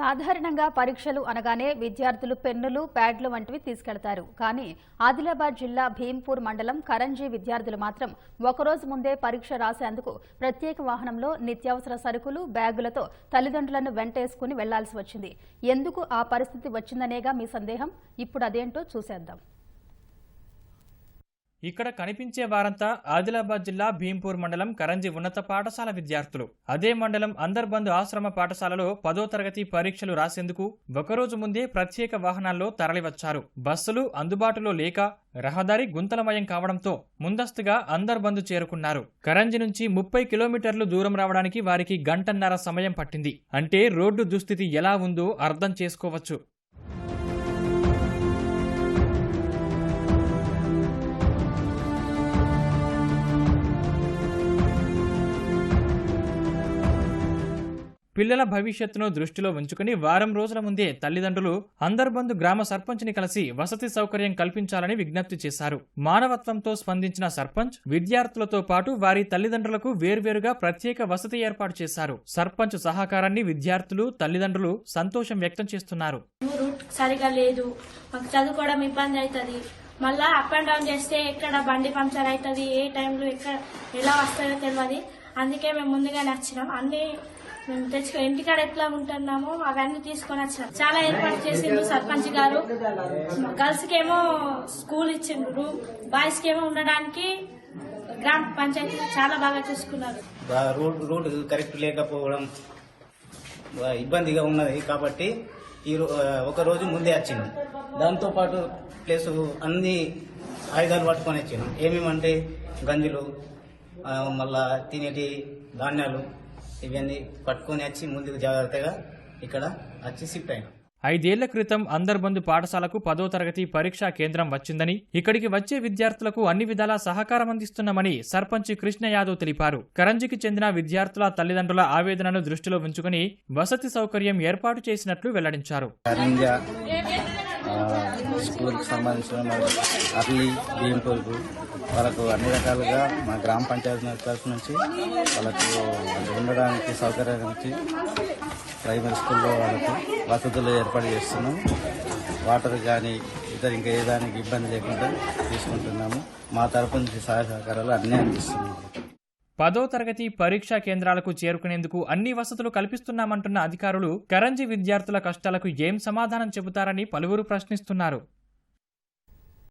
సాధారణంగా పరీక్షలు అనగానే విద్యార్థులు పెన్నులు ప్యాడ్లు వంటివి తీసుకెళ్తారు. కానీ ఆదిలాబాద్ జిల్లా భీంపూర్ మండలం కరంజీ విద్యార్థులు మాత్రం ఒకరోజు ముందే పరీక్ష రాసేందుకు ప్రత్యేక వాహనంలో నిత్యావసర సరుకులు బ్యాగులతో తల్లిదండ్రులను వెంటేసుకుని వెళ్ళాల్సి వచ్చింది. ఎందుకు ఆ పరిస్థితి వచ్చిందనేగా మీ సందేహం? ఇప్పుడు అదేంటో చూసేద్దాం. ఇక్కడ కనిపించే వారంతా ఆదిలాబాద్ జిల్లా భీంపూర్ మండలం కరంజి ఉన్నత పాఠశాల విద్యార్థులు. అదే మండలం అందర్బంద్ ఆశ్రమ పాఠశాలలో పదో తరగతి పరీక్షలు రాసేందుకు ఒకరోజు ముందే ప్రత్యేక వాహనాల్లో తరలివచ్చారు. బస్సులు అందుబాటులో లేక రహదారి గుంతలమయం కావడంతో ముందస్తుగా అందర్బంద్ చేరుకున్నారు. కరంజి నుంచి ముప్పై కిలోమీటర్లు దూరం రావడానికి వారికి గంటన్నర సమయం పట్టింది. అంటే రోడ్డు దుస్థితి ఎలా ఉందో అర్థం చేసుకోవచ్చు. పిల్లల భవిష్యత్తును దృష్టిలో ఉంచుకుని వారం రోజుల ముందే తల్లిదండ్రులు అందర్బంధు గ్రామ సర్పంచ్ని కలిసి వసతి సౌకర్యం కల్పించాలని విజ్ఞప్తి చేశారు. మానవత్వంతో స్పందించిన సర్పంచ్ విద్యార్థులతో పాటు వారి తల్లిదండ్రులకు వేర్వేరుగా ప్రత్యేక వసతి ఏర్పాటు చేశారు. సర్పంచ్ సహకారాన్ని విద్యార్థులు తల్లిదండ్రులు సంతోషం వ్యక్తం చేస్తున్నారు. సరిగా లేదు. మాకు చదువుకోవడం ఇబ్బంది అవుతుంది మళ్ళా అప్ అండ్ డౌన్ చేస్తే ఎక్కడ బండి పంక్చర్ అవుతుంది ఏ టైంలో ఎక్కడ ఎలా వస్తుందో తెలియదు అందుకే మేము ముందుగానే వచ్చినాం. అన్ని మేము తెచ్చుకో ఇంటికాడ ఎట్లా ఉంటున్నామో అవన్నీ తీసుకొని వచ్చినాం. చాలా ఏర్పాటు చేసిండ్రు సర్పంచ్ గారు. గర్ల్స్ కేమో స్కూల్ ఇచ్చిండ్రు. బాయ్స్ కేమో ఉండడానికి గ్రామ పంచాయతీ చాలా బాగా చూసుకున్నారు. రోడ్ రూట్ కరెక్ట్ లేకపోవడం ఇబ్బందిగా ఉన్నది కాబట్టి ఈ ఒక రోజు ముందే వచ్చింది. దాంతో పాటు ప్లస్ అన్ని ఆయుధాలు పట్టుకొని వచ్చినాం. ఏమేమంటే గంజులు మళ్ళా తినేటి ధాన్యాలు ఇవన్నీ పట్టుకొని వచ్చి ముందుకు జాగ్రత్తగా ఇక్కడ వచ్చి షిఫ్ట్ అయినాం. ఐదేళ్ళ క్రితం అందర్బంధు పాఠశాలకు పదో తరగతి పరీక్షా కేంద్రం వచ్చిందని ఇక్కడికి వచ్చే విద్యార్థులకు అన్ని విధాలా సహకారం అందిస్తున్నామని సర్పంచ్ కృష్ణ యాదవ్ తెలిపారు. కరంజికి చెందిన విద్యార్థుల తల్లిదండ్రుల ఆవేదనను దృష్టిలో ఉంచుకుని వసతి సౌకర్యం ఏర్పాటు చేసినట్లు వెల్లడించారు. స్కూల్కి సంబంధించిన అర్లీ బియ్యం భీంపూర్కు వాళ్ళకు అన్ని రకాలుగా మా గ్రామ పంచాయతీ తరఫు నుంచి వాళ్ళకు ఉండడానికి సౌకర్యం నుంచి ప్రైమరీ స్కూల్లో వాళ్ళకు వసతులు ఏర్పాటు చేస్తున్నాం. వాటర్ కానీ ఇతర ఇంకా ఏ దానికి ఇబ్బంది లేకుండా తీసుకుంటున్నాము. మా తరపు నుంచి సహాయ సహకారాలు అన్నీ అందిస్తున్నాము. పదో తరగతి పరీక్షా కేంద్రాలకు చేరుకునేందుకు అన్ని వసతులు కల్పిస్తున్నామంటున్న అధికారులు కరంజీ విద్యార్థుల కష్టాలకు ఏం సమాధానం చెబుతారని పలువురు ప్రశ్నిస్తున్నారు.